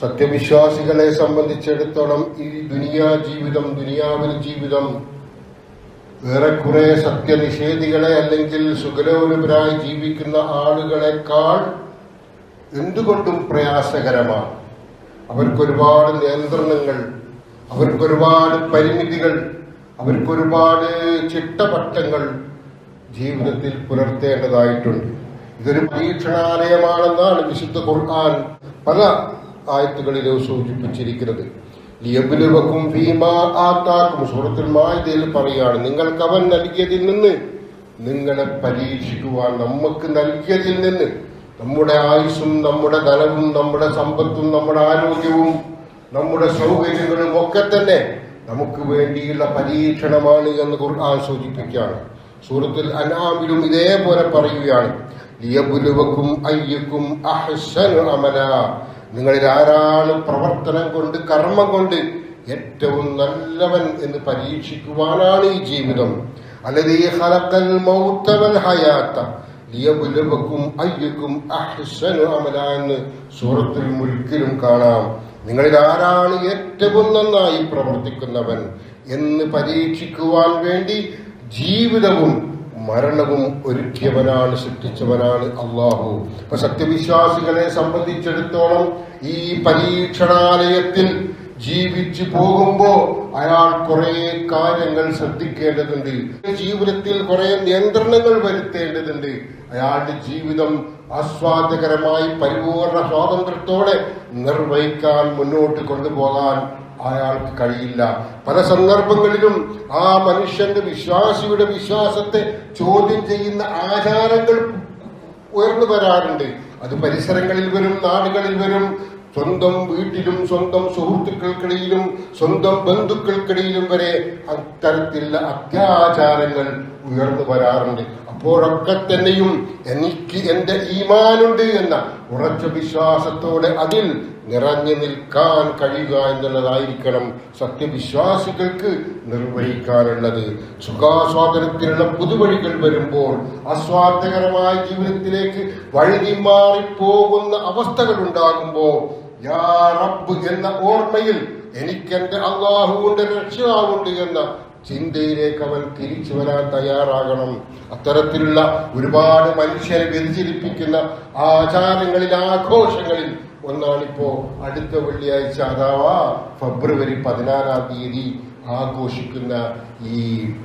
സത്യവിശ്വാസികളെ സംബന്ധിച്ചിടത്തോളം ഈ ദുനിയാ ജീവിതം ദുനിയാവിൽ ജീവിതം ഏറെക്കുറെ സത്യനിഷേധികളെ അല്ലെങ്കിൽ സുഖലോലുപരായി ജീവിക്കുന്ന ആളുകളെക്കാൾ എന്തുകൊണ്ടും പ്രയാസകരമാണ്. അവർക്കൊരുപാട് നിയന്ത്രണങ്ങൾ അവർക്കൊരുപാട് പരിമിതികൾ അവർക്കൊരുപാട് ചിട്ടപട്ടങ്ങൾ ജീവിതത്തിൽ പുലർത്തേണ്ടതായിട്ടുണ്ട്. ഇതൊരു പരീക്ഷണാലയമാണെന്നാണ് വിശുദ്ധ ഖുർആൻ പല ആയത്തുകളിലും സൂചിപ്പിച്ചിരിക്കുന്നത്. ലിയബുലുവക്കും മായിദയിൽ പറയാണ് നിങ്ങൾക്ക് അവൻ നൽകിയതിൽ നിന്ന് നിങ്ങളെ പരീക്ഷിക്കുവാൻ നമുക്ക് നൽകിയതിൽ നിന്ന് നമ്മുടെ ആയുസ്സും നമ്മുടെ ധനവും നമ്മുടെ സമ്പത്തും നമ്മുടെ ആരോഗ്യവും നമ്മുടെ സൗകര്യങ്ങളും ഒക്കെ തന്നെ നമുക്ക് വേണ്ടിയുള്ള പരീക്ഷണമാണ് എന്ന് ഖുർആൻ സൂചിപ്പിക്കുകയാണ്. സൂറത്തുൽ അനാമിലും ഇതേപോലെ പറയുകയാണ് ലിയബുലുവക്കും അയ്യക്കും അഹ്സനു അമല. നിങ്ങളിൽ ആരാണ് പ്രവർത്തനം കൊണ്ട് കർമ്മം കൊണ്ട് ഏറ്റവും നല്ലവൻ എന്ന് പരീക്ഷിക്കുവാനാണ് ഈ ജീവിതം. എന്ന് സൂറത്തുൽ മുൽക്കിലും കാണാം. നിങ്ങളിൽ ആരാണ് ഏറ്റവും നന്നായി പ്രവർത്തിക്കുന്നവൻ എന്ന് പരീക്ഷിക്കുവാൻ വേണ്ടി ജീവിതവും മരണവും ഒരുക്കിയവനാണ് സൃഷ്ടിച്ചവനാണ് അള്ളാഹു അപ്പൊ സത്യവിശ്വാസികളെ സംബന്ധിച്ചിടത്തോളം ഈ പരീക്ഷണാലയത്തിൽ ജീവിച്ചു പോകുമ്പോ അയാൾ കുറെ കാര്യങ്ങൾ ശ്രദ്ധിക്കേണ്ടതുണ്ട്. ജീവിതത്തിൽ കുറെ നിയന്ത്രണങ്ങൾ വരുത്തേണ്ടതുണ്ട്. അയാളുടെ ജീവിതം ആസ്വാദ്യകരമായി പരിപൂർണ സ്വാതന്ത്ര്യത്തോടെ നിർവഹിക്കാൻ മുന്നോട്ട് കൊണ്ടുപോകാൻ അയാൾക്ക് കഴിയില്ല. പല സന്ദർഭങ്ങളിലും ആ മനുഷ്യന്റെ വിശ്വാസിയുടെ വിശ്വാസത്തെ ചോദ്യം ചെയ്യുന്ന ആചാരങ്ങൾ ഉയർന്നു വരാറുണ്ട്. അത് പരിസരങ്ങളിൽ വരും നാടുകളിൽ വരും സ്വന്തം വീട്ടിലും സ്വന്തം സുഹൃത്തുക്കൾക്കിടയിലും സ്വന്തം ബന്ധുക്കൾക്കിടയിലും വരെ അത്തരത്തിലുള്ള അത്യാചാരങ്ങൾ ഉയർന്നു വരാറുണ്ട്. അപ്പോഴൊക്കെ തന്നെയും എനിക്ക് എന്റെ ഈമാനുണ്ട് എന്ന ഉറച്ച വിശ്വാസത്തോടെ അതിൽ നിറഞ്ഞു നിൽക്കാൻ കഴിയുക എന്നുള്ളതായിരിക്കണം സത്യവിശ്വാസികൾക്ക് നിർവഹിക്കാനുള്ളത്. സുഖാസ്വാദനത്തിനുള്ള പുതുവഴികൾ വരുമ്പോൾ ആസ്വാദകരമായ ജീവിതത്തിലേക്ക് വഴുതി മാറിപ്പോകുന്ന അവസ്ഥകൾ ഉണ്ടാകുമ്പോൾ യാ റബ്ബ് എന്ന ഓർമ്മയിൽ എനിക്കെന്റെ അള്ളാഹുവിന്റെ രക്ഷിതാവുണ്ട് എന്ന ചിന്തയിലേക്ക് അവൻ തിരിച്ചു വരാൻ തയ്യാറാകണം. അത്തരത്തിലുള്ള ഒരുപാട് മനുഷ്യരെ വ്യതിചലിപ്പിക്കുന്ന ആചാരങ്ങളിൽ ആഘോഷങ്ങളിൽ ഒന്നാണിപ്പോ അടുത്ത വെള്ളിയാഴ്ച അഥവാ ഫെബ്രുവരി പതിനാറാം തീയതി ആഘോഷിക്കുന്ന ഈ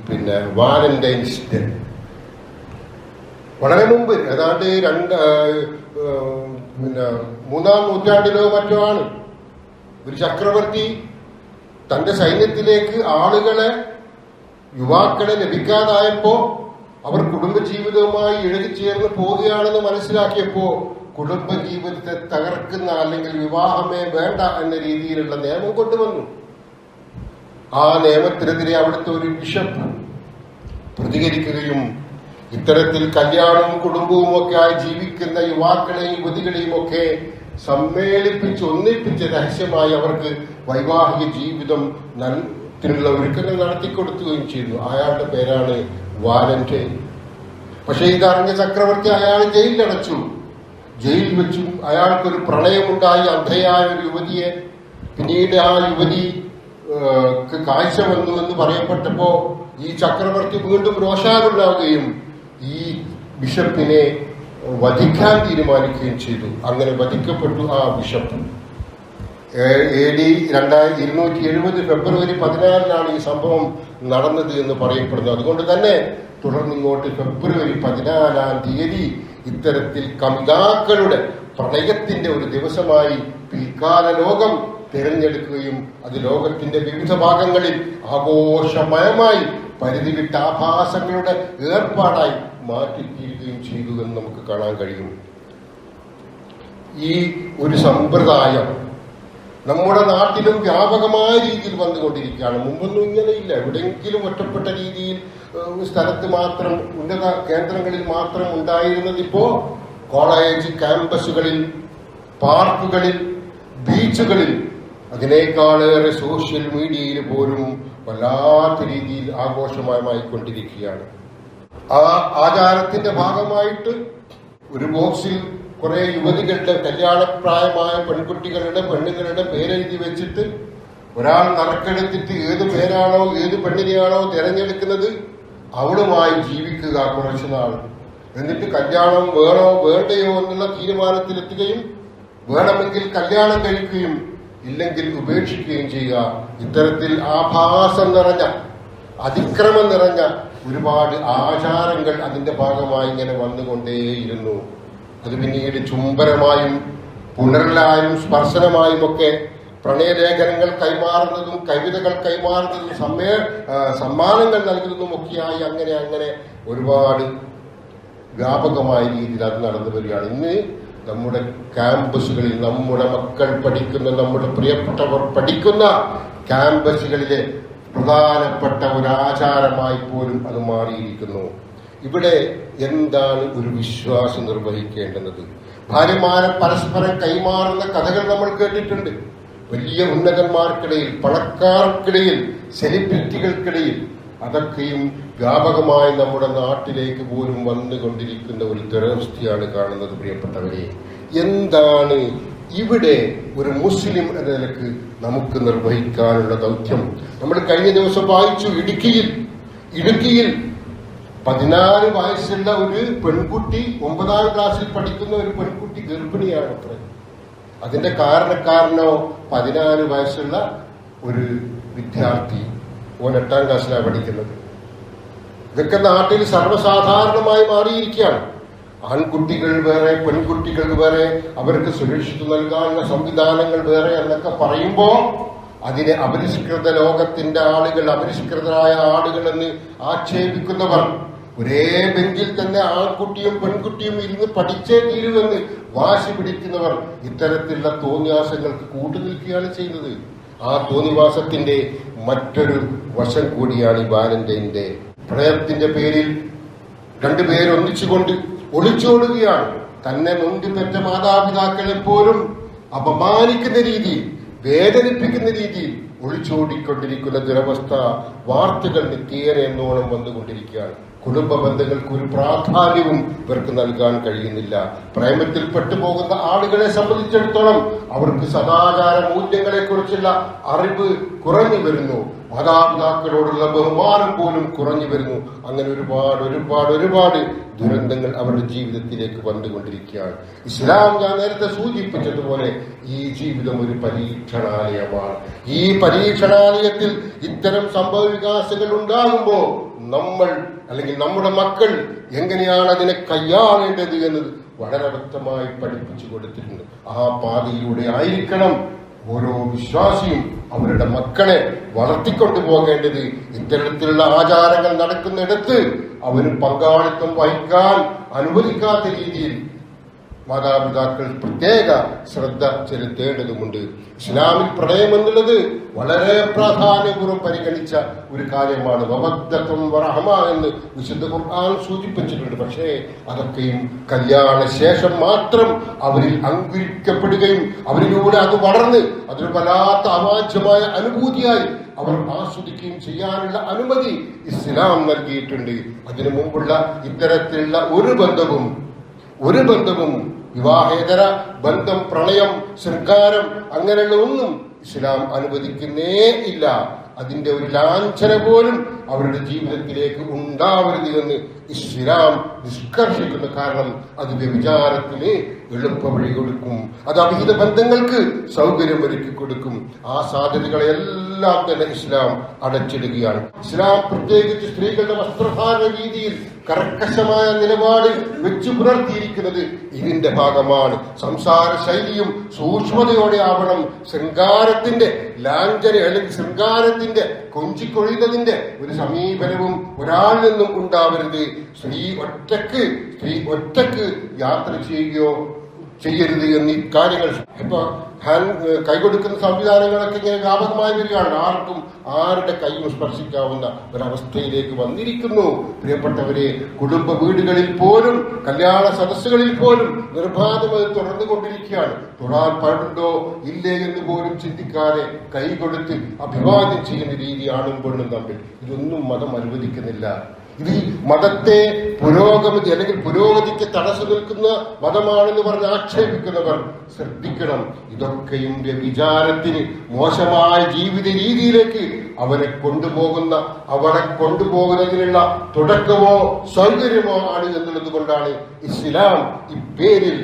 പിന്നെ വാലന്റൈൻസ് ഡേ. വളരെ മുമ്പ് ഏതാണ്ട് രണ്ട് പിന്നെ മൂന്നാം നൂറ്റാണ്ടിലോ മറ്റോ ആണ്. ഒരു ചക്രവർത്തി തന്റെ സൈന്യത്തിലേക്ക് ആളുകളെ യുവാക്കളെ ലഭിക്കാതായപ്പോ അവർ കുടുംബജീവിതവുമായി ഇഴകിച്ചേർന്ന് പോവുകയാണെന്ന് മനസ്സിലാക്കിയപ്പോ കുടുംബജീവിതത്തെ തകർക്കുന്ന അല്ലെങ്കിൽ വിവാഹമേ വേണ്ട എന്ന രീതിയിലുള്ള നിയമം കൊണ്ടുവന്നു. ആ നിയമത്തിനെതിരെ അവിടുത്തെ ഒരു ബിഷപ്പ് പ്രതികരിക്കുകയും ഇത്തരത്തിൽ കല്യാണവും കുടുംബവും ഒക്കെ ആയി ജീവിക്കുന്ന യുവാക്കളെയും യുവതികളെയും ഒക്കെ സമ്മേളിപ്പിച്ച് ഒന്നിപ്പിച്ച് രഹസ്യമായി അവർക്ക് വൈവാഹിക ജീവിതം ത്തിനുള്ള ഒരുക്കങ്ങൾ നടത്തിക്കൊടുക്കുകയും ചെയ്തു അയാളുടെ പേരാണ് വാലന്റൈൻ പക്ഷെ കാരണ ചക്രവർത്തി അയാൾ ജയിലിലടച്ചു ജയിലിൽ വെച്ചും. അയാൾക്കൊരു പ്രളയമുണ്ടായി അന്ധയായ ഒരു യുവതിയെ. പിന്നീട് ആ യുവതി കാഴ്ച വന്നു എന്ന് പറയപ്പെട്ടപ്പോ ഈ ചക്രവർത്തി വീണ്ടും രോഷാകുണ്ടാവുകയും ഈ ബിഷപ്പിനെ വധിക്കാൻ തീരുമാനിക്കുകയും ചെയ്തു. അങ്ങനെ വധിക്കപ്പെട്ടു ആ ബിഷപ്പ്. എ ഡി രണ്ടായിരത്തി ഇരുന്നൂറ്റി എഴുപത് ഫെബ്രുവരി പതിനാറിനാണ് ഈ സംഭവം നടന്നത് എന്ന് പറയപ്പെടുന്നത് അതുകൊണ്ട് തന്നെ തുടർന്ന് ഇങ്ങോട്ട് ഫെബ്രുവരി പതിനാലാം തീയതി ഇത്തരത്തിൽ കമിതാക്കളുടെ പ്രണയത്തിന്റെ ഒരു ദിവസമായി പിൽക്കാല ലോകം തിരഞ്ഞെടുക്കുകയും അത് ലോകത്തിന്റെ വിവിധ ഭാഗങ്ങളിൽ ആഘോഷമയമായി പരിധി വിട്ട ആഭാസങ്ങളുടെ ഏർപ്പാടായി മാറ്റിത്തീരുകയും ചെയ്തു എന്ന് നമുക്ക് കാണാൻ കഴിയും. ഈ ഒരു സമ്പ്രദായം നമ്മുടെ നാട്ടിലും വ്യാപകമായ രീതിയിൽ വന്നുകൊണ്ടിരിക്കുകയാണ്. മുമ്പൊന്നും ഇങ്ങനെയില്ല. എവിടെയെങ്കിലും ഒറ്റപ്പെട്ട രീതിയിൽ സ്ഥലത്ത് മാത്രം ഉന്നത കേന്ദ്രങ്ങളിൽ മാത്രം ഉണ്ടായിരുന്നത് ഇപ്പോ കോളേജ് ക്യാമ്പസുകളിൽ പാർക്കുകളിൽ ബീച്ചുകളിൽ അതിനേക്കാളേറെ സോഷ്യൽ മീഡിയയിൽ പോലും വല്ലാത്ത രീതിയിൽ ആഘോഷമായിക്കൊണ്ടിരിക്കുകയാണ് ആ ആചാരത്തിന്റെ ഭാഗമായിട്ട് ഒരു ബോക്സിൽ കുറെ യുവതികളുടെ കല്യാണപ്രായമായ പെൺകുട്ടികളുടെ പെണ്ണുങ്ങളുടെ പേരെഴുതി വെച്ചിട്ട് ഒരാൾ നറുക്കെടുത്തിട്ട് ഏത് പേരാണോ ഏത് പെണ്ണിനെയാണോ തിരഞ്ഞെടുക്കുന്നത് അവളുമായി ജീവിക്കുക കുറച്ചു നാൾ. എന്നിട്ട് കല്യാണം വേണോ വേണ്ടയോ എന്നുള്ള തീരുമാനത്തിലെത്തുകയും വേണമെങ്കിൽ കല്യാണം കഴിക്കുകയും ഇല്ലെങ്കിൽ ഉപേക്ഷിക്കുകയും ചെയ്യുക. ഇത്തരത്തിൽ ആഭാസം നിറഞ്ഞ അതിക്രമം നിറഞ്ഞ ഒരുപാട് ആചാരങ്ങൾ അതിന്റെ ഭാഗമായി ഇങ്ങനെ വന്നുകൊണ്ടേയിരുന്നു. അത് പിന്നീട് ചുംബനമായും പുനരലായും സ്പർശനമായും ഒക്കെ പ്രണയലേഖനങ്ങൾ കൈമാറുന്നതും കവിതകൾ കൈമാറുന്നതും സമ്മേ സമ്മാനങ്ങൾ നൽകുന്നതും ഒക്കെയായി അങ്ങനെ അങ്ങനെ ഒരുപാട് വ്യാപകമായ രീതിയിൽ അത് നടന്നു വരികയാണ്. ഇന്ന് നമ്മുടെ ക്യാമ്പസുകളിൽ നമ്മുടെ മക്കൾ പഠിക്കുന്ന നമ്മുടെ പ്രിയപ്പെട്ടവർ പഠിക്കുന്ന ക്യാമ്പസുകളിലെ പ്രധാനപ്പെട്ട ഒരു ആചാരമായി പോലും അത് മാറിയിരിക്കുന്നു. ഇവിടെ എന്താണ് ഒരു വിശ്വാസം നിർവഹിക്കേണ്ടുന്നത്? ഭാര്യമാരെ പരസ്പരം കൈമാറുന്ന കഥകൾ നമ്മൾ കേട്ടിട്ടുണ്ട്. വലിയ ഉന്നതന്മാർക്കിടയിൽ പണക്കാർക്കിടയിൽ സെലിബ്രിറ്റികൾക്കിടയിൽ അതൊക്കെയും വ്യാപകമായി നമ്മുടെ നാട്ടിലേക്ക് പോലും വന്നുകൊണ്ടിരിക്കുന്ന ഒരു ദുരവസ്ഥയാണ് കാണുന്നത് പ്രിയപ്പെട്ടവരെ. എന്താണ് ഇവിടെ ഒരു മുസ്ലിം എന്ന നിലയ്ക്ക് നമുക്ക് നിർവഹിക്കാനുള്ള ദൗത്യം? നമ്മൾ കഴിഞ്ഞ ദിവസം വായിച്ചു ഇടുക്കിയിൽ. ഇടുക്കിയിൽ പതിനാല് വയസ്സുള്ള ഒരു പെൺകുട്ടി ഒമ്പതാം ക്ലാസ്സിൽ പഠിക്കുന്ന ഒരു പെൺകുട്ടി ഗർഭിണിയാണ് അത്ര. അതിന്റെ കാരണക്കാരനോ പതിനാല് വയസ്സുള്ള ഒരു വിദ്യാർത്ഥി ഓൻ എട്ടാം ക്ലാസ്സിലാണ് പഠിക്കുന്നത്. ഇതൊക്കെ നാട്ടിൽ സർവസാധാരണമായി മാറിയിരിക്കുകയാണ്. ആൺകുട്ടികൾ വേറെ പെൺകുട്ടികൾ വേറെ അവർക്ക് സുരക്ഷിതം നൽകാനുള്ള സംവിധാനങ്ങൾ വേറെ എന്നൊക്കെ പറയുമ്പോ അതിനെ അപരിഷ്കൃത ലോകത്തിന്റെ ആളുകൾ അപരിഷ്കൃതരായ ആളുകൾ എന്ന് ആക്ഷേപിക്കുന്നവർ ഒരേ ബെഞ്ചിൽ തന്നെ ആൺകുട്ടിയും പെൺകുട്ടിയും ഇരുന്ന് പഠിച്ചേ തീരുമെന്ന് വാശി പിടിക്കുന്നവർ ഇത്തരത്തിലുള്ള തോന്നിവാസങ്ങൾക്ക് കൂട്ടുനിൽക്കുകയാണ് ചെയ്യുന്നത്. ആ തോന്നിവാസത്തിന്റെ മറ്റൊരു വശം കൂടിയാണ് ഈ വാലന്റൈന്റെ പ്രണയത്തിന്റെ പേരിൽ രണ്ടുപേരൊന്നിച്ചുകൊണ്ട് ഒളിച്ചോടുകയാണ്. തന്നെ നൊന്തി പെറ്റ മാതാപിതാക്കളെ പോലും അപമാനിക്കുന്ന രീതിയിൽ വേദനിപ്പിക്കുന്ന രീതിയിൽ ഒളിച്ചോടിക്കൊണ്ടിരിക്കുന്ന ദുരവസ്ഥ വാർത്തകൾ നിത്യേറെ എന്നോണം വന്നുകൊണ്ടിരിക്കുകയാണ്. കുടുംബ ബന്ധങ്ങൾക്ക് ഒരു പ്രാധാന്യവും ഇവർക്ക് നൽകാൻ കഴിയുന്നില്ല. പ്രേമത്തിൽ പെട്ടുപോകുന്ന ആളുകളെ സംബന്ധിച്ചിടത്തോളം അവർക്ക് സദാചാര മൂല്യങ്ങളെ കുറിച്ചുള്ള അറിവ് കുറഞ്ഞു വരുന്നു. മാതാപിതാക്കളോടുള്ള ബഹുമാനം പോലും കുറഞ്ഞു വരുന്നു. അങ്ങനെ ഒരുപാട് ഒരുപാട് ഒരുപാട് ദുരന്തങ്ങൾ അവരുടെ ജീവിതത്തിലേക്ക് വന്നുകൊണ്ടിരിക്കുകയാണ്. ഇസ്ലാം ഞാൻ നേരത്തെ സൂചിപ്പിച്ചതുപോലെ ഈ ജീവിതം ഒരു പരീക്ഷണാലയമാണ്. ഈ പരീക്ഷണാലയത്തിൽ ഇത്തരം സംഭവ വികാസങ്ങൾ ഉണ്ടാകുമ്പോൾ നമ്മൾ അല്ലെങ്കിൽ നമ്മുടെ മക്കൾ എങ്ങനെയാണ് അതിനെ കൈയാളേണ്ടത് എന്നത് വളരെ വ്യക്തമായി പഠിപ്പിച്ചു കൊടുത്തിട്ടുണ്ട്. ആ പാതയിലൂടെ ആയിരിക്കണം ഓരോ വിശ്വാസിയും അവരുടെ മക്കളെ വളർത്തിക്കൊണ്ടു പോകേണ്ടത്. ഇത്തരത്തിലുള്ള ആചാരങ്ങൾ നടക്കുന്നിടത്ത് അവന് പങ്കാളിത്തം വഹിക്കാൻ അനുവദിക്കാത്ത രീതിയിൽ മാതാപിതാക്കൾ പ്രത്യേക ശ്രദ്ധ ചെലുത്തേണ്ടതുമുണ്ട്. ഇസ്ലാമിൽ പ്രണയം എന്നുള്ളത് വളരെ പ്രാധാന്യപൂർവം പരിഗണിച്ച ഒരു കാര്യമാണ്. വബദ്ധത്വം വറഹമ എന്ന് വിശുദ്ധ ഖുർആൻ സൂചിപ്പിച്ചിട്ടുണ്ട്. പക്ഷേ അതൊക്കെയും കല്യാണ ശേഷം മാത്രം അവരിൽ അങ്കുരിക്കപ്പെടുകയും അവരിലൂടെ അത് വളർന്ന് അതൊരു വല്ലാത്ത അവാച്യമായ അനുഭൂതിയായി അവർ ആസ്വദിക്കുകയും ചെയ്യാനുള്ള അനുമതി ഇസ്ലാം നൽകിയിട്ടുണ്ട്. അതിനു മുമ്പുള്ള ഇത്തരത്തിലുള്ള ഒരു ബന്ധവും ഒരു ബന്ധവും വിവാഹേതര ബന്ധം പ്രണയം ശൃംഗാരം അങ്ങനെയുള്ള ഒന്നും ഇസ്ലാം അനുവദിക്കുന്നേ ഇല്ല. അതിന്റെ ഒരു ലാഞ്ചന പോലും അവരുടെ ജീവിതത്തിലേക്ക് ഉണ്ടാവരുത് എന്ന് ഇസ്ലാം നിഷ്കർഷിക്കുന്ന കാരണം അത് വ്യഭിചാരത്തിന് എളുപ്പ വഴി കൊടുക്കും അത് അവിഹിത ബന്ധങ്ങൾക്ക് സൗകര്യം ഒരുക്കി കൊടുക്കും. ആ സാധ്യതകളെല്ലാം തന്നെ ഇസ്ലാം അടച്ചിടുകയാണ്. ഇസ്ലാം പ്രത്യേകിച്ച് സ്ത്രീകളുടെ വസ്ത്രധാരണ രീതിയിൽ കർക്കശമായ നിലപാട് വെച്ചു പുലർത്തിയിരിക്കുന്നത് ഇതിന്റെ ഭാഗമാണ്. സംസാര ശൈലിയും സൂക്ഷ്മതയോടെ ആവണം. ശൃംഗാരത്തിന്റെ ലാഞ്ചന അല്ലെങ്കിൽ ശൃംഗാരത്തിന്റെ കൊഞ്ചിക്കൊഴിയുന്നതിന്റെ ഒരു സമീപനവും ഒരാളിൽ നിന്നും ഉണ്ടാവരുത്. സ്ത്രീ ഒറ്റയ്ക്ക് സ്ത്രീ ഒറ്റയ്ക്ക് യാത്ര ചെയ്യുകയോ ചെയ്യരുത് എന്നീ കാര്യങ്ങൾ. ഇപ്പൊ ഹാൻഡ് കൈകൊടുക്കുന്ന സംവിധാനങ്ങളൊക്കെ ഇങ്ങനെ വ്യാപകമായി വരികയാണ്. ആർക്കും ആരുടെ കൈയും സ്പർശിക്കാവുന്ന ഒരവസ്ഥയിലേക്ക് വന്നിരിക്കുന്നു. പ്രിയപ്പെട്ടവരെ കുടുംബ വീടുകളിൽ പോലും കല്യാണ സദസ്സുകളിൽ പോലും നിർബാധം അത് തുടർന്നുകൊണ്ടിരിക്കുകയാണ്. തൊടാൻ പാടുണ്ടോ ഇല്ലേ എന്ന് പോലും ചിന്തിക്കാതെ കൈകൊടുത്ത് അഭിവാദ്യം ചെയ്യുന്ന രീതി പെണ്ണും തമ്മിൽ. ഇതൊന്നും മതം അനുവദിക്കുന്നില്ല. ഇത് മതത്തെ പുരോഗമതി അല്ലെങ്കിൽ പുരോഗതിക്ക് തടസ്സം നിൽക്കുന്ന മതമാണെന്ന് പറഞ്ഞ് ആക്ഷേപിക്കുന്നവർ ശ്രദ്ധിക്കണം. ഇതൊക്കെയും വിചാരത്തിന് മോശമായ ജീവിത രീതിയിലേക്ക് അവരെ കൊണ്ടുപോകുന്ന അവരെ കൊണ്ടുപോകുന്നതിനുള്ള തുടക്കമോ സൗകര്യമോ ആണ് എന്നുള്ളത് കൊണ്ടാണ് ഇസ്ലാം ഇപ്പേരിൽ പേരിൽ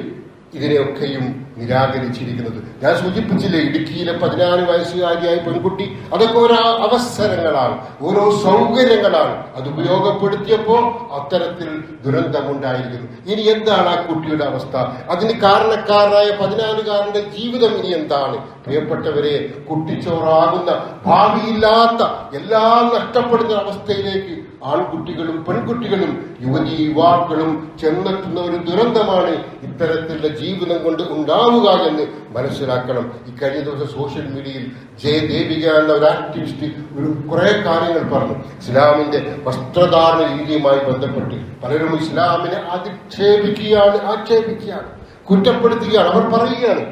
ഇതിനെയൊക്കെയും നിരാകരിച്ചിരിക്കുന്നത്. ഞാൻ സൂചിപ്പിച്ചില്ലേ ഇടുക്കിയിലെ പതിനാറ് വയസ്സുകാരിയായ പെൺകുട്ടി. അതൊക്കെ ഓരോ അവസരങ്ങളാണ് ഓരോ സൗകര്യങ്ങളാണ്. അത് ഉപയോഗപ്പെടുത്തിയപ്പോൾ അത്തരത്തിൽ ദുരന്തമുണ്ടായിരിക്കുന്നു. ഇനി എന്താണ് ആ കുട്ടിയുടെ അവസ്ഥ? അതിന് കാരണക്കാരനായ പതിനാലുകാരന്റെ ജീവിതം ഇനി എന്താണ്? പ്രിയപ്പെട്ടവരെ കുട്ടിച്ചോറാകുന്ന ഭാവിയില്ലാത്ത എല്ലാം നഷ്ടപ്പെടുന്ന അവസ്ഥയിലേക്ക് ആൺകുട്ടികളും പെൺകുട്ടികളും യുവതി യുവാക്കളും ചെന്നെത്തുന്ന ഒരു ദുരന്തമാണ് ഇത്തരത്തിലുള്ള ജീവിതം കൊണ്ട് ഉണ്ടാവുക എന്ന് മനസ്സിലാക്കണം. ഈ കഴിഞ്ഞ ദിവസം സോഷ്യൽ മീഡിയയിൽ ജയദേവിക എന്ന ഒരു ആക്ടിവിസ്റ്റ് ഒരു കുറെ കാര്യങ്ങൾ പറഞ്ഞു. ഇസ്ലാമിന്റെ വസ്ത്രധാരണ രീതിയുമായി ബന്ധപ്പെട്ട് പലരും ഇസ്ലാമിനെ അധിക്ഷേപിക്കുകയാണ് ആക്ഷേപിക്കുകയാണ് കുറ്റപ്പെടുത്തുകയാണ്. അവർ പറയുകയാണ്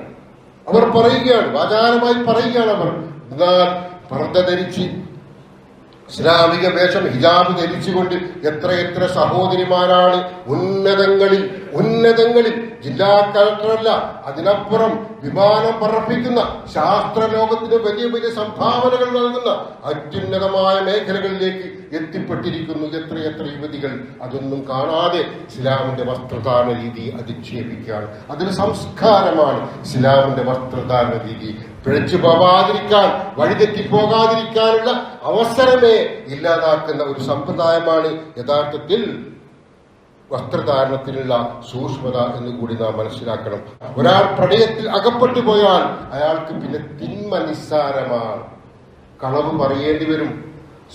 അവർ പറയുകയാണ് വാചാരമായി പറയുകയാണ് അവർ. എന്നാൽ പർദ്ധ ധരിച്ച് ഇസ്ലാമിക വേഷം ഹിജാബ് ധരിച്ചുകൊണ്ട് എത്രയെത്ര സഹോദരിമാരാണ് ഉന്നതങ്ങളിൽ ഉന്നതങ്ങളിൽ ജില്ലാ കളക്ടറല്ല അതിനപ്പുറം വിമാനം പറപ്പിക്കുന്ന ശാസ്ത്ര ലോകത്തിന് വലിയ വലിയ സംഭാവനകൾ നൽകുന്ന അത്യുന്നതമായ മേഖലകളിലേക്ക് എത്തിപ്പെട്ടിരിക്കുന്നു. എത്രയെത്ര യുവതികൾ അതൊന്നും കാണാതെ ഇസ്ലാമിന്റെ വസ്ത്രധാരണ രീതി അധിക്ഷേപിക്കുകയാണ്. അതൊരു സംസ്കാരമാണ് ഇസ്ലാമിന്റെ വസ്ത്രധാരണ രീതി. പിഴച്ചു പോവാതിരിക്കാൻ വഴിതെറ്റി പോകാതിരിക്കാനുള്ള അവസരമേ ഇല്ലാതാക്കുന്ന ഒരു സമ്പ്രദായമാണ് യഥാർത്ഥത്തിൽ വസ്ത്രധാരണത്തിനുള്ള സൂക്ഷ്മത എന്ന് കൂടി നാം മനസ്സിലാക്കണം. ഒരാൾ പ്രണയത്തിൽ അകപ്പെട്ടു പോയാൽ അയാൾക്ക് പിന്നെ തിന്മ നിസ്സാരമാണ് കളവ് പറയേണ്ടി വരും.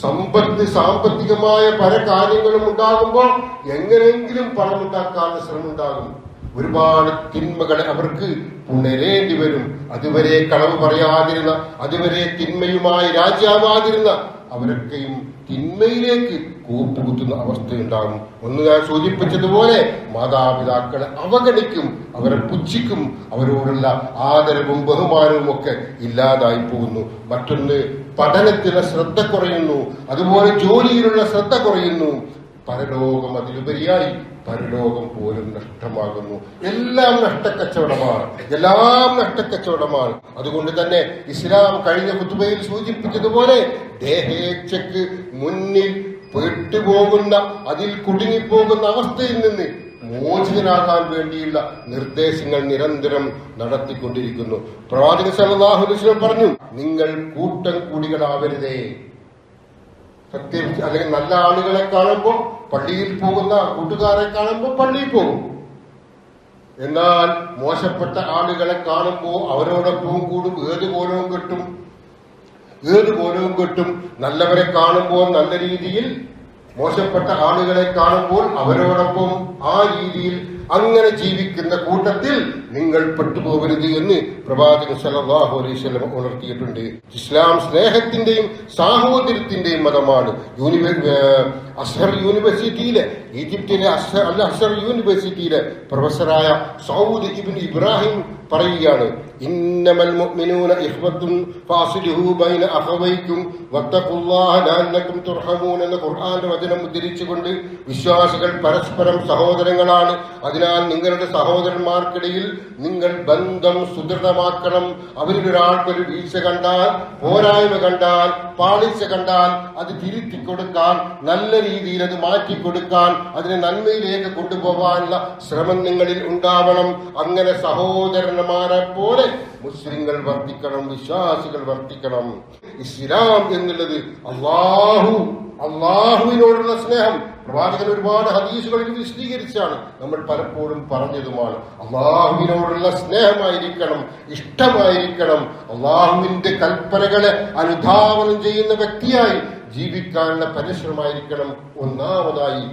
സമ്പത്ത് സാമ്പത്തികമായ പല കാര്യങ്ങളും ഉണ്ടാകുമ്പോൾ എങ്ങനെയെങ്കിലും പണമുണ്ടാക്കാനുള്ള ശ്രമം ഉണ്ടാകും. ഒരുപാട് തിന്മകളെ അവർക്ക് പുണരേണ്ടി വരും. അതുവരെ കളവ് പറയാതിരുന്ന അതുവരെ തിന്മയുമായി രാജ്യാവാതിരുന്ന അവരൊക്കെയും തിന്മയിലേക്ക് കൂപ്പുകുത്തുന്ന അവസ്ഥയുണ്ടാകും. ഒന്ന് ഞാൻ സൂചിപ്പിച്ചതുപോലെ മാതാപിതാക്കളെ അവഗണിക്കും അവരെ പുച്ഛിക്കും അവരോടുള്ള ആദരവും ബഹുമാനവും ഒക്കെ ഇല്ലാതായി പോകുന്നു. മറ്റൊന്ന് പഠനത്തിലെ ശ്രദ്ധ കുറയുന്നു. അതുപോലെ ജോലിയിലുള്ള ശ്രദ്ധ കുറയുന്നു. പരലോകം അതിലുപരിയായി പരലോകം പോലും നഷ്ടമാകുന്നു. എല്ലാം നഷ്ടക്കച്ചവടമാണ്. എല്ലാം നഷ്ടക്കച്ചവടമാണ്. അതുകൊണ്ട് തന്നെ ഇസ്ലാം കഴിഞ്ഞ കുത്തുബയിൽ സൂചിപ്പിച്ചതുപോലെ ദേഹേച്ഛയ്ക്ക് മുന്നിൽ പെട്ടുപോകുന്ന അതിൽ കുടുങ്ങിപ്പോകുന്ന അവസ്ഥയിൽ നിന്ന് മോചിതനാകാൻ വേണ്ടിയുള്ള നിർദ്ദേശങ്ങൾ നിരന്തരം നടത്തിക്കൊണ്ടിരിക്കുന്നു. പ്രവാചക സലാഹുലിസ്ലം പറഞ്ഞു നിങ്ങൾ കൂട്ടം കൂടികളാവരുതേ. സത്യം അല്ലെങ്കിൽ നല്ല ആളുകളെ കാണുമ്പോൾ പള്ളിയിൽ പോകുന്ന കൂട്ടുകാരെ കാണുമ്പോൾ പള്ളിയിൽ പോകും. എന്നാൽ മോശപ്പെട്ട ആളുകളെ കാണുമ്പോൾ അവരോടൊപ്പവും കൂടും ഏത് കോലവും കെട്ടും. ഏത് കോലവും കെട്ടും. നല്ലവരെ കാണുമ്പോൾ നല്ല രീതിയിൽ മോശപ്പെട്ട ആളുകളെ കാണുമ്പോൾ അവരോടൊപ്പം ആ രീതിയിൽ അങ്ങനെ ജീവിക്കുന്ന കൂട്ടത്തിൽ നിങ്ങൾ പെട്ടുപോകരുത് എന്ന് പ്രവാചകൻ സല്ലല്ലാഹു അലൈഹി വസല്ലം ഉണർത്തിയിട്ടുണ്ട്. ഇസ്ലാം സ്നേഹത്തിന്റെയും സാഹോദര്യത്തിന്റെയും മതമാണ്. യൂണിവേ അസ്ഹർ യൂണിവേഴ്സിറ്റിയിലെ ഈജിപ്തിലെ അസ്ഹർ യൂണിവേഴ്സിറ്റിയിലെ പ്രൊഫസറായ സൗദ് ഇബിൻ ഇബ്രാഹിം പറയുകയാണ് മുഅ്മിനൂന ഇഖ്വത്തുൻ ബൈന അഖവൈക്കും എന്ന വചനം ഉദ്ധരിച്ചുകൊണ്ട് വിശ്വാസികൾ പരസ്പരം സഹോദരങ്ങളാണ്. അതിനാൽ നിങ്ങളുടെ സഹോദരന്മാർക്കിടയിൽ നിങ്ങൾ ബന്ധം സുദൃഢമാക്കണം അവരിൽ ഒരാൾക്കൊരു വീഴ്ച കണ്ടാൽ പോരായ്മ കണ്ടാൽ പാളിച്ച കണ്ടാൽ അത് തിരുത്തി കൊടുക്കാൻ നല്ല രീതിയിൽ അത് മാറ്റിക്കൊടുക്കാൻ അതിനെ നന്മയിലേക്ക് കൊണ്ടുപോകാനുള്ള ശ്രമം നിങ്ങളിൽ ഉണ്ടാവണം അങ്ങനെ സഹോദരന്മാരെ പോലെ മുസ്ലിങ്ങൾ വർദ്ധിക്കണം വിശ്വാസികൾ വർദ്ധിക്കണം ഇസ്ലാം എന്നുള്ളത് അള്ളാഹു അള്ളാഹുവിനോടുള്ള സ്നേഹം. പ്രവാചകൻ ഒരുപാട് ഹദീസുകളിൽ വിശദീകരിച്ചാണ്. നമ്മൾ പലപ്പോഴും പറഞ്ഞതുമാണ് അള്ളാഹുവിനോടുള്ള സ്നേഹമായിരിക്കണം ഇഷ്ടമായിരിക്കണം. അള്ളാഹുവിന്റെ കൽപ്പനകളെ അനുധാവനം ചെയ്യുന്ന വ്യക്തിയായി ജീവിക്കാനുള്ള പരിശ്രമമായിരിക്കണം ഒന്നാമതായി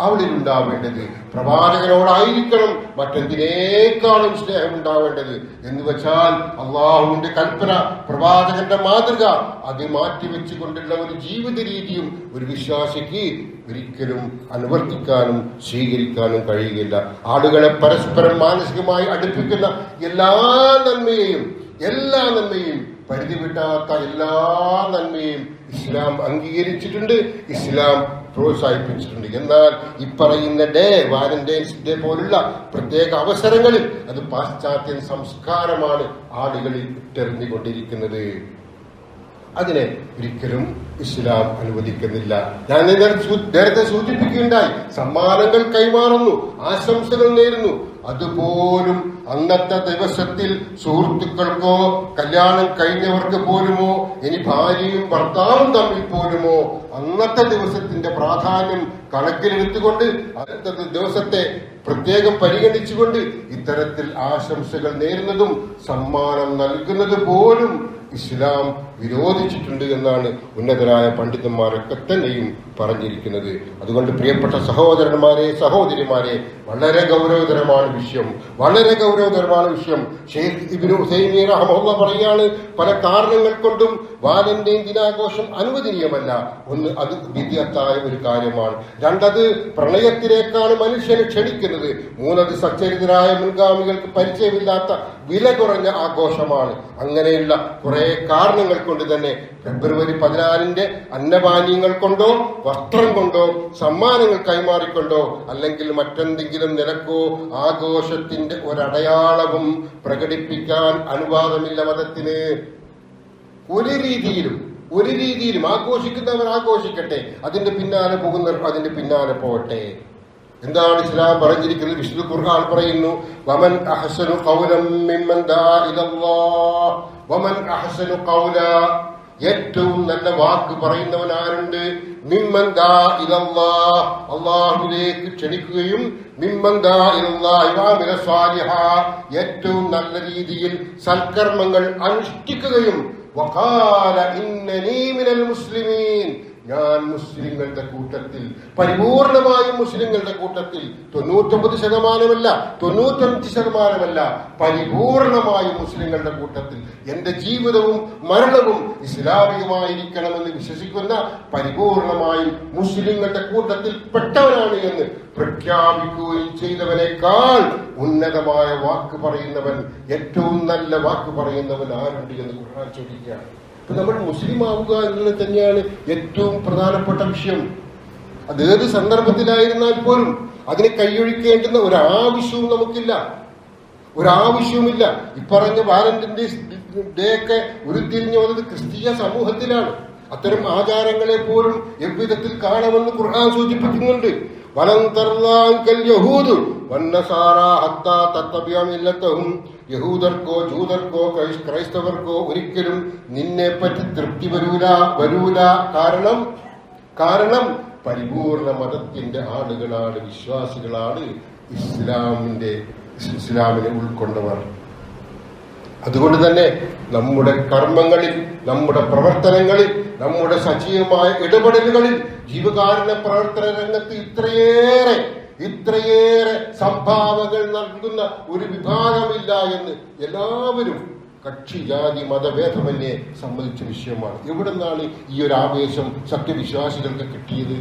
അവനിലുണ്ടാവേണ്ടത് അവളിലുണ്ടാവേണ്ടത് പ്രവാചകനോടായിരിക്കണം മറ്റെന്തിനേക്കാളും സ്നേഹം ഉണ്ടാവേണ്ടത് എന്ന് വെച്ചാൽ അള്ളാഹുവിന്റെ കൽപ്പന പ്രവാചകന്റെ മാതൃക അത് മാറ്റിവെച്ചുകൊണ്ടുള്ള ഒരു ജീവിത രീതിയും ഒരു വിശ്വാസിക്ക് ഒരിക്കലും അനുവർത്തിക്കാനും സ്വീകരിക്കാനും കഴിയുകയില്ല. ആളുകളെ പരസ്പരം മാനസികമായി അടുപ്പിക്കുന്ന എല്ലാ നന്മയെയും എല്ലാ നന്മയും പരിധി വിട്ടാത്ത എല്ലാ നന്മയും ഇസ്ലാം അംഗീകരിച്ചിട്ടുണ്ട് ഇസ്ലാം പ്രോത്സാഹിപ്പിച്ചിട്ടുണ്ട്. എന്നാൽ ഈ പറയുന്ന ഡേ വാലന്റൈൻസ് ഡേ പോലുള്ള പ്രത്യേക അവസരങ്ങളിൽ അത് പാശ്ചാത്യ സംസ്കാരമാണ് ആളുകളിൽ ഇട്ടെറിഞ്ഞുകൊണ്ടിരിക്കുന്നത് അതിനെ ഒരിക്കലും ഇസ്ലാം അനുവദിക്കുന്നില്ല. ഞാൻ നേരത്തെ സൂചിപ്പിക്കുകയുണ്ടായി സമ്മാനങ്ങൾ കൈമാറുന്നു ആശംസകൾ നേരുന്നു അതുപോലും അന്നത്തെ ദിവസത്തിൽ സുഹൃത്തുക്കൾക്കോ കല്യാണം കഴിഞ്ഞവർക്ക് പോലുമോ ഇനി ഭാര്യയും ഭർത്താവും തമ്മിൽ പോലുമോ അന്നത്തെ ദിവസത്തിന്റെ പ്രാധാന്യം കണക്കിലെടുത്തുകൊണ്ട് അടുത്ത ദിവസത്തെ പ്രത്യേകം പരിഗണിച്ചുകൊണ്ട് ഇത്തരത്തിൽ ആശംസകൾ നേരുന്നതും സമ്മാനം നൽകുന്നത് പോലും ഇസ്ലാം വിരോധിച്ചിട്ടുണ്ട് എന്നാണ് ഉന്നതരായ പണ്ഡിതന്മാരൊക്കെ തന്നെയും പറഞ്ഞിരിക്കുന്നത്. അതുകൊണ്ട് പ്രിയപ്പെട്ട സഹോദരന്മാരെ സഹോദരിമാരെ വളരെ ഗൗരവതരമാണ് വിഷയം. വളരെ ഗൗരവതരമാണ് വിഷയം. ഷെയ്ഖ് ഇബിനു ഹുസൈമി റഹ്മുള്ള പറയാണ് പല കാരണങ്ങൾ കൊണ്ടും വാലന്റൈൻ ദിനാഘോഷം അനുവദനീയമല്ല. ഒന്ന് അത് വിദ്യത്തായ ഒരു കാര്യമാണ്. രണ്ടത് പ്രണയത്തിലേക്കാണ് മനുഷ്യനെ ക്ഷണിക്കുന്നത്. മൂന്നത് സച്ചരിതരായ മുൻഗാമികൾക്ക് പരിചയമില്ലാത്ത വില കുറഞ്ഞ ആഘോഷമാണ്. അങ്ങനെയുള്ള കുറെ കാരണങ്ങൾ കൊണ്ട് തന്നെ ഫെബ്രുവരി പതിനാലിന്റെ അന്നപാനീയങ്ങൾ കൊണ്ടോ വസ്ത്രം കൊണ്ടോ സമ്മാനങ്ങൾ കൈമാറിക്കൊണ്ടോ അല്ലെങ്കിൽ മറ്റെന്തെങ്കിലും നിലക്കോ ആഘോഷത്തിന്റെ ഒരടയാളവും പ്രകടിപ്പിക്കാൻ അനുവാദമില്ല മതത്തിന്. ഒരു രീതിയിലും ഒരു രീതിയിലും ആഘോഷിക്കുന്നവർ ആഘോഷിക്കട്ടെ അതിന്റെ പിന്നാലെ പോകുന്നവർ അതിന്റെ പിന്നാലെ പോകട്ടെ. എന്താണ് ഇസ്ലാം പറഞ്ഞിരിക്കുന്നത്? വിശുദ്ധ ഖുർആൻ പറയുന്നു വമൻ അഹ്സനു ഖൗലം മിമ്മൻ ദാ ഇലല്ലാഹ് വമൻ അഹ്സനു ഖൗല ഏറ്റവും നല്ല വാക്ക് പറയുന്നവൻ ആരുണ്ട് അള്ളാഹുലേക്ക് ക്ഷണിക്കുകയും ഏറ്റവും നല്ല രീതിയിൽ സൽക്കർമ്മങ്ങൾ അനുഷ്ഠിക്കുകയും മുസ്ലിമീൻ. ഞാൻ മുസ്ലിങ്ങളുടെ കൂട്ടത്തിൽ പരിപൂർണമായും മുസ്ലിങ്ങളുടെ കൂട്ടത്തിൽ തൊണ്ണൂറ്റൊമ്പത് ശതമാനമല്ല തൊണ്ണൂറ്റഞ്ച് ശതമാനമല്ല പരിപൂർണമായും മുസ്ലിങ്ങളുടെ കൂട്ടത്തിൽ എന്റെ ജീവിതവും മരണവും ഇസ്ലാമികമായിരിക്കണമെന്ന് വിശ്വസിക്കുന്ന പരിപൂർണമായും മുസ്ലിങ്ങളുടെ കൂട്ടത്തിൽ പെട്ടവനാണ് എന്ന് പ്രഖ്യാപിക്കുകയും ചെയ്തവനേക്കാൾ ഉന്നതമായ വാക്ക് പറയുന്നവൻ ഏറ്റവും നല്ല വാക്ക് പറയുന്നവൻ ആരുണ്ട് എന്ന് ഖുർആൻ ചോദിക്കുകയാണ്. അപ്പൊ നമ്മൾ മുസ്ലിം ആവുക എന്നുള്ളത് തന്നെയാണ് ഏറ്റവും പ്രധാനപ്പെട്ട വിഷയം. അത് ഏത് സന്ദർഭത്തിലായിരുന്നാൽ പോലും അതിനെ കൈയൊഴിക്കേണ്ടുന്ന ഒരാവശ്യവും നമുക്കില്ല. ഒരാവശ്യവുമില്ല. ഇപ്പറഞ്ഞ വാലന്റിന്റെ ഡേ ഒക്കെ ഉരുത്തിരിഞ്ഞു വന്നത് ക്രിസ്തീയ സമൂഹത്തിലാണ്. അത്തരം ആചാരങ്ങളെ പോലും എவ்விധത്തിൽ കാണുമെന്ന് ഖുർആൻ സൂചിപ്പിക്കുന്നുണ്ട്. വലം തർലാങ്കൽ യഹൂദ് വന്നസാറ ഹത്താ തത്തബിയ യഹൂദർക്കോ ജൂതർക്കോ ക്രൈസ്തവർക്കോ ഒരിക്കലും നിന്നെ പറ്റി തൃപ്തി വരൂല വരൂല. കാരണം കാരണം പരിപൂർണ മതത്തിന്റെ ആളുകളാണ് വിശ്വാസികളാണ് ഇസ്ലാമിന്റെ ഇസ്ലാമിനെ ഉൾക്കൊണ്ടവർ. അതുകൊണ്ട് തന്നെ നമ്മുടെ കർമ്മങ്ങളിൽ നമ്മുടെ പ്രവർത്തനങ്ങളിൽ നമ്മുടെ സജീവമായ ഇടപെടലുകളിൽ ജീവകാരുണ്യ പ്രവർത്തന രംഗത്ത് ഇത്രയേറെ ഇത്രയേറെ സംഭാവനകൾ നൽകുന്ന ഒരു വിഭാഗമില്ല എന്ന് എല്ലാവരും കക്ഷി ജാതി മതഭേദമന്യേ സംബന്ധിച്ച വിഷയമാണ്. എവിടെ നിന്നാണ് ഈ ഒരു ആവേശം സത്യവിശ്വാസികൾക്ക് കിട്ടിയത്?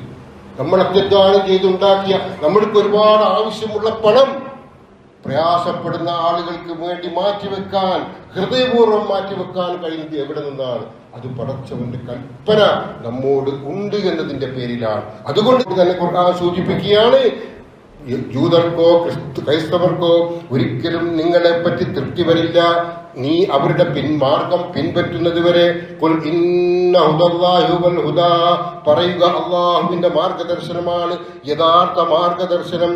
നമ്മൾ അത്യധ്വാനം ചെയ്തുണ്ടാക്കിയ. നമ്മൾക്ക് ഒരുപാട് ആവശ്യമുള്ള പണം പ്രയാസപ്പെടുന്ന ആളുകൾക്ക് വേണ്ടി മാറ്റിവെക്കാൻ ഹൃദയപൂർവം മാറ്റിവെക്കാൻ കഴിയുന്നത് എവിടെ നിന്നാണ്? അത് പടച്ചവന്റെ കൽപ്പന നമ്മോട് ഉണ്ട് എന്നതിന്റെ പേരിലാണ്. അതുകൊണ്ട് തന്നെ ഖുർആൻ സൂചിപ്പിക്കുകയാണ് ജൂതർക്കോ ക്രിസ്തു ക്രൈസ്തവർക്കോ ഒരിക്കലും നിങ്ങളെപ്പറ്റി തൃപ്തി വരില്ല. നീ അവരുടെ പിൻമാർഗം പിൻപറ്റുന്നത് വരെ കുൽ ഇന്ന ഹുദല്ലാഹി വൽ ഹുദാ പറയുക അള്ളാഹുവിന്റെ മാർഗദർശനമാണ്. യഥാർത്ഥ മാർഗദർശനം.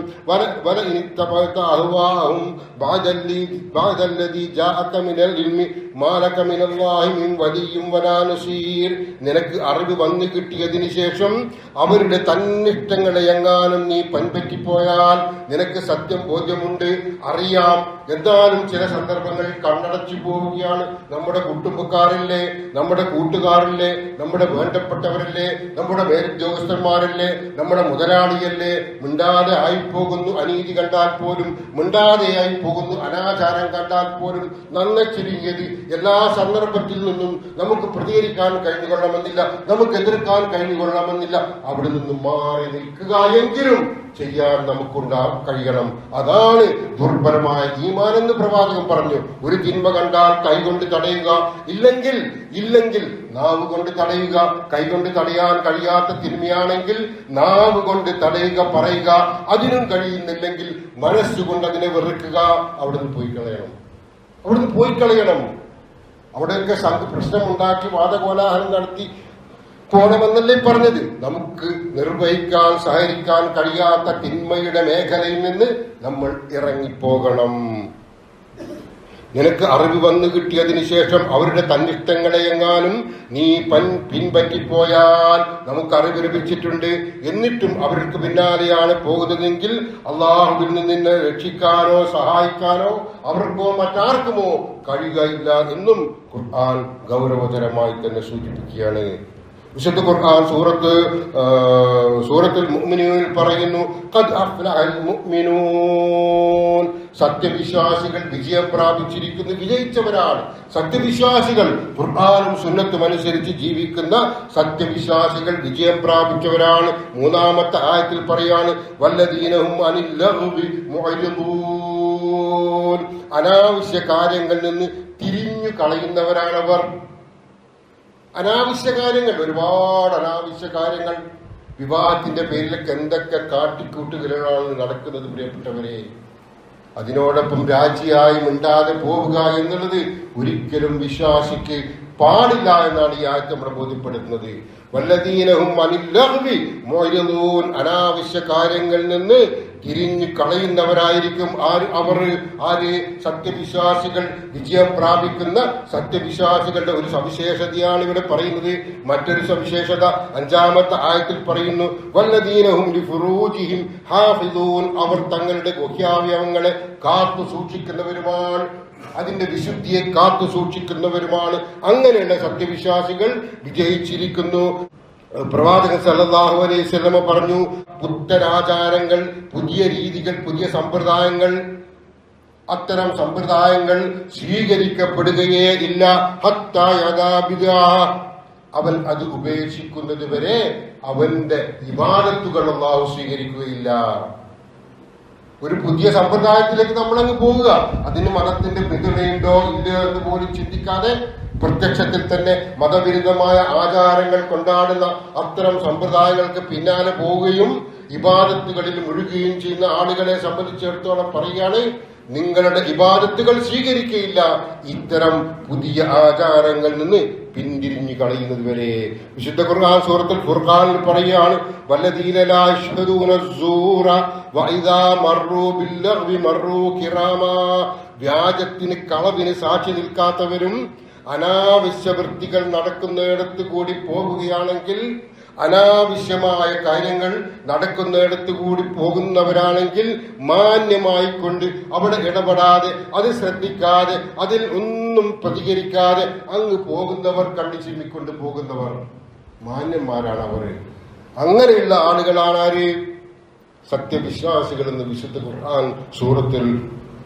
നിനക്ക് അറിവ് വന്നു കിട്ടിയതിനു ശേഷം അവരുടെ തന്നിഷ്ടങ്ങളെ എങ്ങാനും നീ പൻപറ്റിപ്പോയാൽ നിനക്ക് സത്യം ബോധ്യമുണ്ട്. അറിയാം. എന്നാലും ചില സന്ദർഭങ്ങളിൽ കണ്ണടച്ചു പോവുകയാണ് നമ്മുടെ കുടുംബക്കാരില്ലേ നമ്മുടെ കൂട്ടുകാരില്ലേ നമ്മുടെ വേണ്ടപ്പെട്ടവരല്ലേ നമ്മുടെ മേലുദ്യോഗസ്ഥന്മാരല്ലേ നമ്മുടെ മുതലാളിയല്ലേ. മിണ്ടാതെ ആയിപ്പോകുന്നു അനീതി കണ്ടാൽ പോലും മിണ്ടാതെ ആയി പോകുന്നു അനാചാരം കണ്ടാൽ പോലും നന്ന ചുരുങ്ങിയത് എല്ലാ സന്ദർഭത്തിൽ നിന്നും നമുക്ക് പ്രതികരിക്കാൻ കഴിഞ്ഞുകൊള്ളണമെന്നില്ല നമുക്ക് എതിർക്കാൻ കഴിഞ്ഞുകൊള്ളണമെന്നില്ല. അവിടെ നിന്നും മാറി നിൽക്കുക എങ്കിലും ചെയ്യാൻ നമുക്കുണ്ടാ കഴിയണം. അതാണ് ദുർബലമായ ഈമാൻ എന്ന് പ്രവാചകൻ പറഞ്ഞു. ഒരു തിന്മ കണ്ടാൽ കൈകൊണ്ട് തടയുക. ഇല്ലെങ്കിൽ ഇല്ലെങ്കിൽ നാവ് കൊണ്ട് തടയുക. കൈകൊണ്ട് തടയാൻ കഴിയാത്ത തിന്മയാണെങ്കിൽ നാവ് കൊണ്ട് തടയുക പറയുക. അതിനും കഴിയുന്നില്ലെങ്കിൽ മനസ്സുകൊണ്ട് അതിനെ വെറുക്കുക. അവിടുന്ന് പോയി കളയണം. അവിടുന്ന് പോയി കളയണം. അവിടെയൊക്കെ പ്രശ്നം ഉണ്ടാക്കി വാദകോലാഹലം നടത്തി പോണമെന്നല്ലേ പറഞ്ഞത്? നമുക്ക് നിർവഹിക്കാൻ സഹകരിക്കാൻ കഴിയാത്ത തിന്മയുടെ മേഖലയിൽ നിന്ന് നമ്മൾ ഇറങ്ങിപ്പോകണം. നിനക്ക് അറിവ് വന്നു കിട്ടിയതിനു ശേഷം അവരുടെ തന്നിഷ്ടങ്ങളെ എങ്ങാനും നീ പൻ പിൻപറ്റിപ്പോയാൽ നമുക്ക് അറിവ് ലഭിച്ചിട്ടുണ്ട്. എന്നിട്ടും അവർക്ക് പിന്നാലെയാണ് പോകുന്നതെങ്കിൽ അള്ളാഹുവിൽ നിന്ന് നിന്നെ രക്ഷിക്കാനോ സഹായിക്കാനോ അവർക്കോ മറ്റാർക്കുമോ കഴിയുകയില്ല എന്നും ഖുർആൻ ഗൗരവതരമായി തന്നെ സൂചിപ്പിക്കുകയാണ്. വിശുദ്ധ ഖുർആൻ സൂറത്ത് സൂറത്തിൽ മുഅ്മിനൂനിൽ പറയുന്നു ഖദ് അഫ്ലഹൽ മുഅ്മിനൂൻ. സത്യവിശ്വാസികൾ വിജയം പ്രാപിച്ചിരിക്കുന്നു വിജയിച്ചവരാണ്. സത്യവിശ്വാസികൾ ഖുർആാനും സുന്നത്തും അനുസരിച്ച് ജീവിക്കുന്ന സത്യവിശ്വാസികൾ വിജയം പ്രാപിച്ചവരാണ്. മൂന്നാമത്തെ ആയത്തിൽ പറയാണ് വല്ലദീനഹും മുഅ്രിദൂൻ അനാവശ്യ കാര്യങ്ങളിൽ നിന്ന് തിരിഞ്ഞു കളയുന്നവരാണവർ അനാവശ്യ കാര്യങ്ങൾ ഒരുപാട് അനാവശ്യ കാര്യങ്ങൾ. വിവാഹത്തിന്റെ പേരിലൊക്കെ എന്തൊക്കെ കാട്ടിക്കൂട്ടുകളാണ് നടക്കുന്നത് പ്രിയപ്പെട്ടവരെ. അതിനോടൊപ്പം രാജിയായി മിണ്ടാതെ പോവുക എന്നുള്ളത് ഒരിക്കലും വിശ്വാസിക്ക് പാടില്ല എന്നാണ് ഈ ആയത്ത് നമ്മളെ ബോധ്യപ്പെടുത്തുന്നത്. വല്ലതീനഹും അനാവശ്യ കാര്യങ്ങളിൽ നിന്ന് തിരിഞ്ഞു കളയുന്നവരായിരിക്കും ആര് അവർ ആര് സത്യവിശ്വാസികൾ വിജയം പ്രാപിക്കുന്ന സത്യവിശ്വാസികളുടെ ഒരു സവിശേഷതയാണ് ഇവിടെ പറയുന്നത്. മറ്റൊരു സവിശേഷത അഞ്ചാമത്തെ ആയത്തിൽ പറയുന്നു വല്ലദീനഹും ഹാഫിദൂൻ. അവർ തങ്ങളുടെ ഗുഹ്യാവയവങ്ങളെ കാത്തു സൂക്ഷിക്കുന്നവരുമാണ് അതിന്റെ വിശുദ്ധിയെ കാത്തു സൂക്ഷിക്കുന്നവരുമാണ്. അങ്ങനെയുള്ള സത്യവിശ്വാസികൾ വിജയിച്ചിരിക്കുന്നു. പ്രവാചകൻ സല്ലാഹു അലൈഹി സ്വലമ പറഞ്ഞു പുത്തരാചാരങ്ങൾ പുതിയ രീതികൾ പുതിയ സമ്പ്രദായങ്ങൾ അത്തരം സമ്പ്രദായങ്ങൾ സ്വീകരിക്കപ്പെടുകയേ ഇല്ല. അവൻ അത് ഉപേക്ഷിക്കുന്നത് വരെ അവന്റെ ഇബാദത്തുകൾ അള്ളാഹു സ്വീകരിക്കുകയില്ല. ഒരു പുതിയ സമ്പ്രദായത്തിലേക്ക് നമ്മളങ്ങ് പോവുക. അതിന് മതത്തിന്റെ പിന്തുണയുണ്ടോ ഇല്ലയോ എന്ന് പോലും ചിന്തിക്കാതെ പ്രത്യക്ഷത്തിൽ തന്നെ മതവിരുദ്ധമായ ആചാരങ്ങൾ കൊണ്ടാടുന്ന അത്തരം സമ്പ്രദായങ്ങൾക്ക് പിന്നാലെ പോവുകയും ഇബാദത്തുകളിൽ മുഴുകുകയും ചെയ്യുന്ന ആളുകളെ സംബന്ധിച്ചിടത്തോളം പറയുകയാണ് നിങ്ങളുടെ ഇബാദത്തുകൾ സ്വീകരിക്കുകയില്ല ഇത്തരം പുതിയ ആചാരങ്ങളിൽ നിന്ന് പിന്തിരിഞ്ഞു കളയുന്നത് വരെ. വിശുദ്ധ ഖുർആൻ സൂറത്തിൽ ഖുർആനിൽ പറയുകയാണ് വല്ലദീന ലാ വഇദാ മർറൂ വ്യാജത്തിന് കളവിന് സാക്ഷി നിൽക്കാത്തവരും അനാവശ്യ വൃത്തികൾ നടക്കുന്നിടത്ത് കൂടി പോകുകയാണെങ്കിൽ അനാവശ്യമായ കാര്യങ്ങൾ നടക്കുന്നിടത്ത് കൂടി പോകുന്നവരാണെങ്കിൽ മാന്യമായി കൊണ്ട് അവിടെ ഇടപെടാതെ അത് ശ്രദ്ധിക്കാതെ അതിൽ ഒന്നും പ്രതികരിക്കാതെ അങ്ങ് പോകുന്നവർ കണ്ണു ചിമ്മിക്കൊണ്ട് പോകുന്നവർ മാന്യന്മാരാണ് അവർ അങ്ങനെയുള്ള ആളുകളാണ് ആര്? സത്യവിശ്വാസികൾ എന്ന് വിശുദ്ധ ഖുർആൻ സൂറത്തിൽ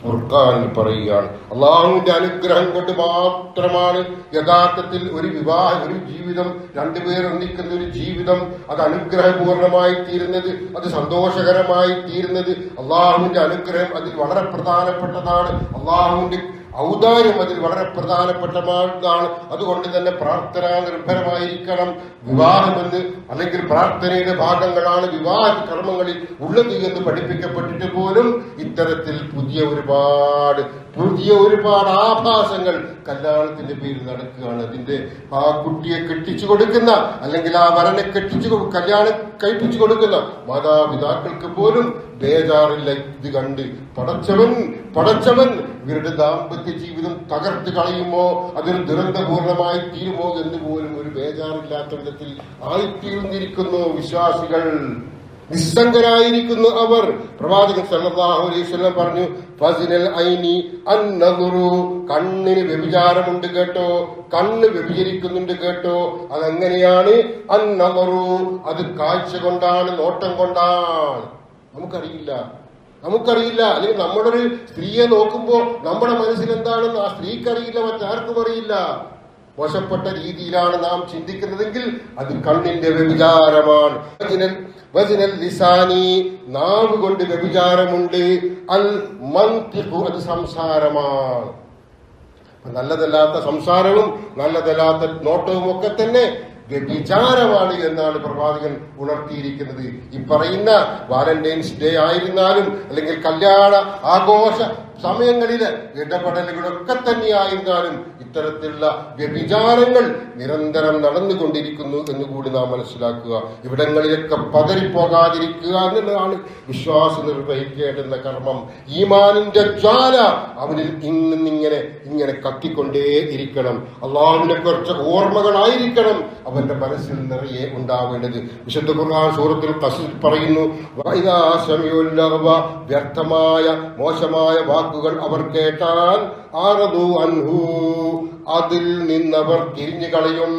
ഫുർഖാനിൽ പറയുകയാണ്. അള്ളാഹുവിന്റെ അനുഗ്രഹം കൊണ്ട് മാത്രമാണ് യഥാർത്ഥത്തിൽ ഒരു വിവാഹ ഒരു ജീവിതം രണ്ടുപേർ ഒന്നിക്കുന്ന ഒരു ജീവിതം അത് അനുഗ്രഹപൂർണമായി തീരുന്നത് അത് സന്തോഷകരമായി തീരുന്നത്. അള്ളാഹുവിന്റെ അനുഗ്രഹം അതിൽ വളരെ പ്രധാനപ്പെട്ടതാണ്. അള്ളാഹുവിന്റെ ഔദാര്യം അതിൽ വളരെ പ്രധാനപ്പെട്ട മാർഗമാണ്. അതുകൊണ്ട് തന്നെ പ്രാർത്ഥന നിർഭരമായിരിക്കണം. വിവാഹമെന്ന് അല്ലെങ്കിൽ പ്രാർത്ഥനയുടെ ഭാഗങ്ങളാണ് വിവാഹ കർമ്മങ്ങളിൽ ഉള്ളത് എന്ന് പഠിപ്പിക്കപ്പെട്ടിട്ട് പോലും ഇത്തരത്തിൽ പുതിയ ഒരുപാട് പുതിയ ഒരുപാട് ആഭാസങ്ങൾ കല്യാണത്തിന്റെ പേരിൽ നടക്കുകയാണ്. അതിന്റെ ആ കുട്ടിയെ കെട്ടിച്ചു കൊടുക്കുന്ന അല്ലെങ്കിൽ ആ വരനെ കെട്ടിച്ചു കല്യാണം കഴിപ്പിച്ചു കൊടുക്കുന്ന മാതാപിതാക്കൾക്ക് പോലും ബേജാറില്ല. ഇത് കണ്ട് പടച്ചവൻ പടച്ചവൻ ഇവരുടെ ദാമ്പത്യ ജീവിതം തകർത്ത് കളയുമോ? അതൊരു ദുരന്തപൂർണമായി തീരുമോ എന്ന് പോലും ഒരു ബേജാറില്ലാത്ത വിധത്തിൽ ആയിത്തീർന്നിരിക്കുന്നു വിശ്വാസികൾ. നിസ്സംഗരായിരിക്കുന്നു അവർ പ്രവാചകൻ സല്ലല്ലാഹു പറഞ്ഞു ഫസിനൽ ഐനി അന്നദുറു. കണ്ണിന് വ്യഭിചാരമുണ്ട് കേട്ടോ. കണ്ണ് വ്യഭിചരിക്കുന്നുണ്ട് കേട്ടോ. അതെങ്ങനെയാണ്? അന്നദുറു. അത് കാഴ്ച കൊണ്ടാണ് നോട്ടം കൊണ്ടാണ്. നമുക്കറിയില്ല. നമുക്കറിയില്ല. അല്ലെങ്കിൽ നമ്മുടെ ഒരു സ്ത്രീയെ നോക്കുമ്പോൾ നമ്മുടെ മനസ്സിൽ എന്താണെന്ന് ആ സ്ത്രീക്കറിയില്ല മറ്റാർക്കും അറിയില്ല. മോശപ്പെട്ട രീതിയിലാണ് നാം ചിന്തിക്കുന്നതെങ്കിൽ അത് കണ്ണിന്റെ വ്യഭിചാരമാണ്. ലിസാനി നാവ് കൊണ്ട് വ്യഭിചാരമുണ്ട്. അൽ മന്തിഖു അത് സംസാരമാണ്. നല്ലതല്ലാത്ത സംസാരവും നല്ലതല്ലാത്ത നോട്ടവും ഒക്കെ തന്നെ വ്യഭിചാരമാണ് എന്നാണ് പ്രവാചകൻ ഉണർത്തിയിരിക്കുന്നത്. ഈ പറയുന്ന വാലന്റൈൻസ് ഡേ ആയിരുന്നാലും അല്ലെങ്കിൽ കല്യാണ ആഘോഷ സമയങ്ങളിലെ ഇടപെടലുകളൊക്കെ തന്നെയായിരുന്നാലും ഇത്തരത്തിലുള്ള വ്യഭിചാരങ്ങൾ നിരന്തരം നടന്നുകൊണ്ടിരിക്കുന്നു എന്ന് കൂടി നാം മനസ്സിലാക്കുക. ഇവിടങ്ങളിലൊക്കെ പതറിപ്പോകാതിരിക്കുക എന്നുള്ളതാണ് വിശ്വാസം നിർവഹിക്കേണ്ടുന്ന കർമ്മം. ഈമാനിന്റെ ജ്വാല അവനിൽ ഇന്നിങ്ങനെ ഇങ്ങനെ കത്തിക്കൊണ്ടേ ഇരിക്കണം. അള്ളാഹുവിനെ കുറിച്ച് ഓർമ്മകളായിരിക്കണം അവന്റെ മനസ്സിൽ നിറയെ ഉണ്ടാവേണ്ടത്. വിശുദ്ധ ഖുർആൻ സൂറത്തിൽ കസിൽ പറയുന്നു വ്യർത്ഥമായ മോശമായ വാക്കുകൾ അവർ കേട്ടാൽ ആറതു അൻഹു. അതിൽ നിന്നവർ തിരിഞ്ഞു കളയും.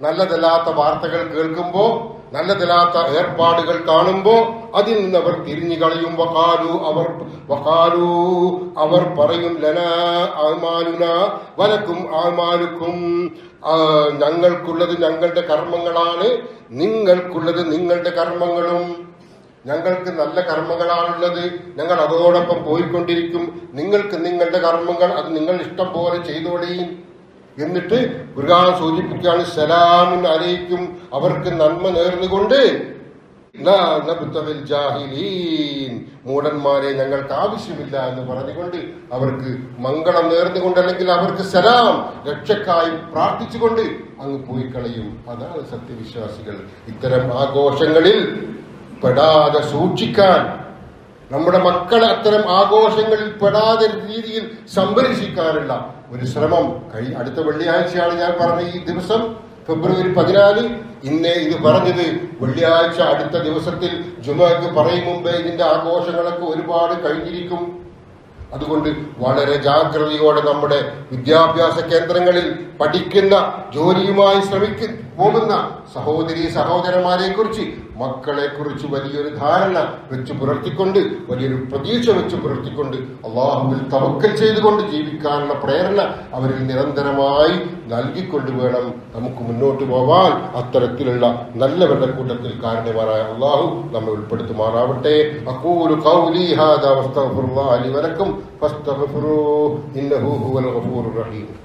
നല്ലതല്ലാത്ത വാർത്തകൾ കേൾക്കുമ്പോ നല്ലതല്ലാത്ത ഏർപ്പാടുകൾ കാണുമ്പോ അതിൽ നിന്നവർ അവർ തിരിഞ്ഞു കളയും. വകാലു അവർ വകാലു അവർ പറയും ലന ആമാലുന വലക്കും ആമാലുക്കും ഞങ്ങൾക്കുള്ളത് ഞങ്ങളുടെ കർമ്മങ്ങളാണ് നിങ്ങൾക്കുള്ളത് നിങ്ങളുടെ കർമ്മങ്ങളും. ഞങ്ങൾക്ക് നല്ല കർമ്മങ്ങളാണുള്ളത്. ഞങ്ങൾ അതോടൊപ്പം പോയിക്കൊണ്ടിരിക്കും. നിങ്ങൾക്ക് നിങ്ങളുടെ കർമ്മങ്ങൾ അത് നിങ്ങൾ ഇഷ്ടം പോലെ ചെയ്തോളീൻ എന്നിട്ട് ഗുരുഗാൻ സൂചിപ്പിക്കുകയാണ് സലാമുൻ അലയിക്കും അവർക്ക് നന്മ നേർന്നുകൊണ്ട് മൂടന്മാരെ ഞങ്ങൾക്ക് ആവശ്യമില്ല എന്ന് പറഞ്ഞുകൊണ്ട് അവർക്ക് മംഗളം നേർന്നുകൊണ്ട് അല്ലെങ്കിൽ അവർക്ക് സലാം രക്ഷക്കായി പ്രാർത്ഥിച്ചുകൊണ്ട് അങ്ങ് പോയി കളയും അതാണ് സത്യവിശ്വാസികൾ. ഇത്തരം ആഘോഷങ്ങളിൽ പെടാതെ സൂക്ഷിക്കാൻ. നമ്മുടെ മക്കളെ അത്തരം ആഘോഷങ്ങളിൽ പെടാതെ രീതിയിൽ സംരക്ഷിക്കാനുള്ള ഒരു ശ്രമം. കഴി അടുത്ത വെള്ളിയാഴ്ചയാണ് ഞാൻ പറഞ്ഞ ഈ ദിവസം ഫെബ്രുവരി പതിനാല് ഇന്ന് ഇത് പറഞ്ഞത്. വെള്ളിയാഴ്ച അടുത്ത ദിവസത്തിൽ ജുമാക്ക് പറയും മുമ്പേ ഇതിന്റെ ആഘോഷങ്ങളൊക്കെ ഒരുപാട് കഴിഞ്ഞിരിക്കും. അതുകൊണ്ട് വളരെ ജാഗ്രതയോടെ നമ്മുടെ വിദ്യാഭ്യാസ കേന്ദ്രങ്ങളിൽ പഠിക്കുന്ന ജോലിയുമായി ശ്രമിക്ക പോകുന്ന സഹോദരി സഹോദരന്മാരെ കുറിച്ച് മക്കളെ കുറിച്ച് വലിയൊരു ധാരണ വെച്ച് പുലർത്തിക്കൊണ്ട് വലിയൊരു പ്രതീക്ഷ വെച്ച് പുലർത്തിക്കൊണ്ട് അള്ളാഹുവിൽ തവക്കൽ ചെയ്തുകൊണ്ട് ജീവിക്കാനുള്ള പ്രേരണ അവരിൽ നിരന്തരമായി നൽകിക്കൊണ്ട് വേണം നമുക്ക് മുന്നോട്ട് പോവാൻ. അത്തരത്തിലുള്ള നല്ലവരുടെ കൂട്ടത്തിൽ കാരണവരായ അള്ളാഹു നമ്മെ ഉൾപ്പെടുത്തുമാറാവട്ടെ. അക്കൂലു ഖൗലി ഹാദാ വലക്കും. ഇന്നഹു ഹുവൽ റഹീം.